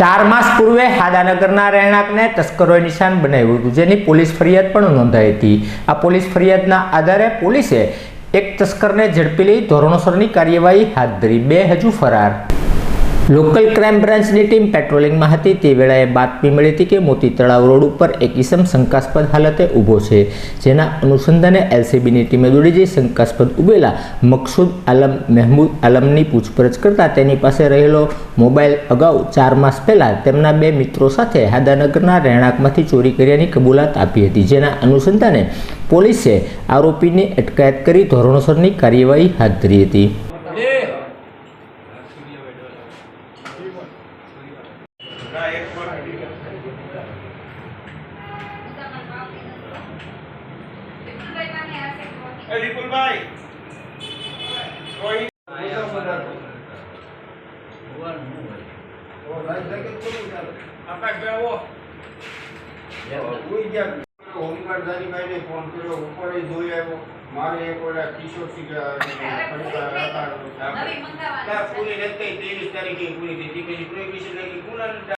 ચાર માસ પૂર્વે હાદાનગરના રહેણાંકને તસ્કરોએ નિશાન બનાવ્યું હતું, જેની પોલીસ ફરિયાદ પણ નોંધાઈ હતી. આ પોલીસ ફરિયાદના આધારે પોલીસે એક તસ્કરને ઝડપી લઈ ધોરણસરની કાર્યવાહી હાથ ધરી, બે હજુ ફરાર. લોકલ ક્રાઇમ બ્રાન્ચની ટીમ પેટ્રોલિંગમાં હતી. તે વેળાએ બાતમી મળી હતી કે મોતી તળાવ રોડ ઉપર એક ઇસમ શંકાસ્પદ હાલતે ઊભો છે. જેના અનુસંધાને એલસીબીની ટીમે દોડી જઈ શંકાસ્પદ ઉભેલા મકસૂદ આલમ, મહેમૂદ આલમની પૂછપરછ કરતા તેની પાસે રહેલો મોબાઈલ અગાઉ ચાર માસ પહેલાં તેમના બે મિત્રો સાથે હાદાનગરના રહેણાંકમાંથી ચોરી કર્યાની કબૂલાત આપી હતી. જેના અનુસંધાને પોલીસે આરોપીની અટકાયત કરી ધોરણસરની કાર્યવાહી હાથ ધરી હતી. વિપુલભાઈ રોહિત આકાશભાઈ આવો હોમગાર્ડ ફોન કર્યો ઉપર જોઈ આવ્યો મારે એક ઓલા કિશોર સિંહ પૂરી નથી ત્રેવીસ તારીખે પૂરી થઈ હતી પછી પૂરી વિશે પૂરી